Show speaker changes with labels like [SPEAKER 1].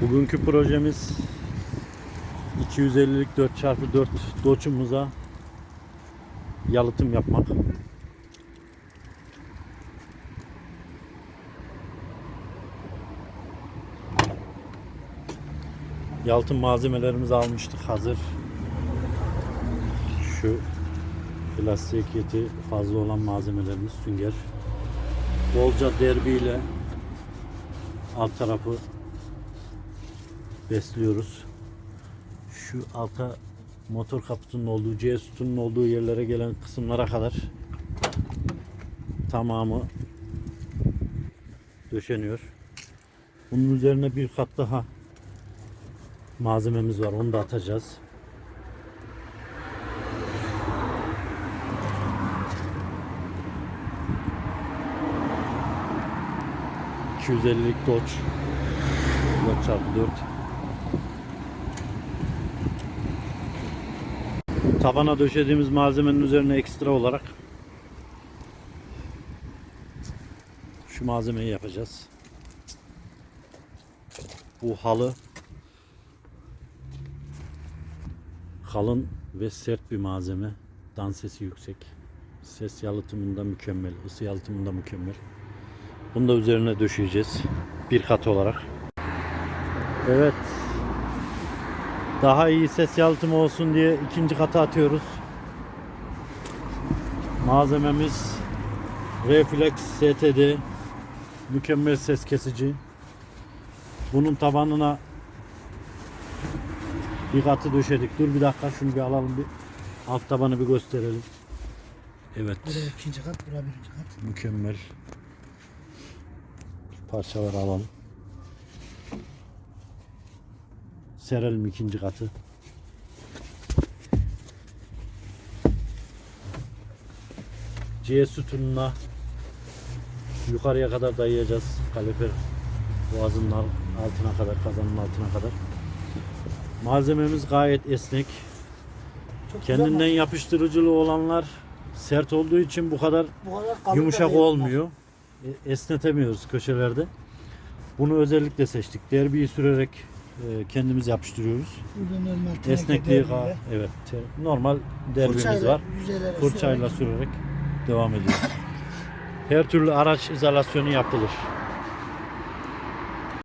[SPEAKER 1] Bugünkü projemiz 250'lik 4x4 doçumuza yalıtım yapmak. Yalıtım malzemelerimizi almıştık hazır. Şu plastikiyeti fazla olan malzemelerimiz sünger. Bolca derbiyle alt tarafı besliyoruz. Şu alta motor kaputunun olduğu, C sütunun olduğu yerlere gelen kısımlara kadar tamamı döşeniyor. Bunun üzerine bir kat daha malzememiz var. Onu da atacağız. ...250'lik Dodge 4x4 Tabana döşediğimiz malzemenin üzerine ekstra olarak şu malzemeyi yapacağız. Bu halı kalın ve sert bir malzeme. Dan sesi yüksek. Ses yalıtımında mükemmel, ısı yalıtımında mükemmel. Bunu da üzerine döşeyeceğiz. Bir kat olarak. Evet. Daha iyi ses yalıtımı olsun diye ikinci kata atıyoruz. Malzememiz Reflex STD mükemmel ses kesici. Bunun tabanına bir katı döşedik. Dur bir dakika şunu bir alalım bir alt tabanı bir gösterelim. Evet.
[SPEAKER 2] Buraya ikinci kat, buraya birinci kat.
[SPEAKER 1] Mükemmel. Parçaları alalım. Serelim ikinci katı. C sütununa yukarıya kadar dayayacağız. Kalifer boğazının al- altına kadar, kazanın altına kadar. Malzememiz gayet esnek.
[SPEAKER 2] Çok
[SPEAKER 1] Kendinden yapıştırıcılığı olanlar sert olduğu için bu kadar
[SPEAKER 2] bu kadar
[SPEAKER 1] yumuşak olmuyor. E, Esnetemiyoruz köşelerde. Bunu özellikle seçtik. Derbiyi sürerek kendimiz yapıştırıyoruz.
[SPEAKER 2] Burada normal
[SPEAKER 1] Esnekliği ga- evet. te- Normal derbimiz var. Fırçayla
[SPEAKER 2] sürerek
[SPEAKER 1] sürerek devam ediyoruz. Her türlü araç izolasyonu yapılır.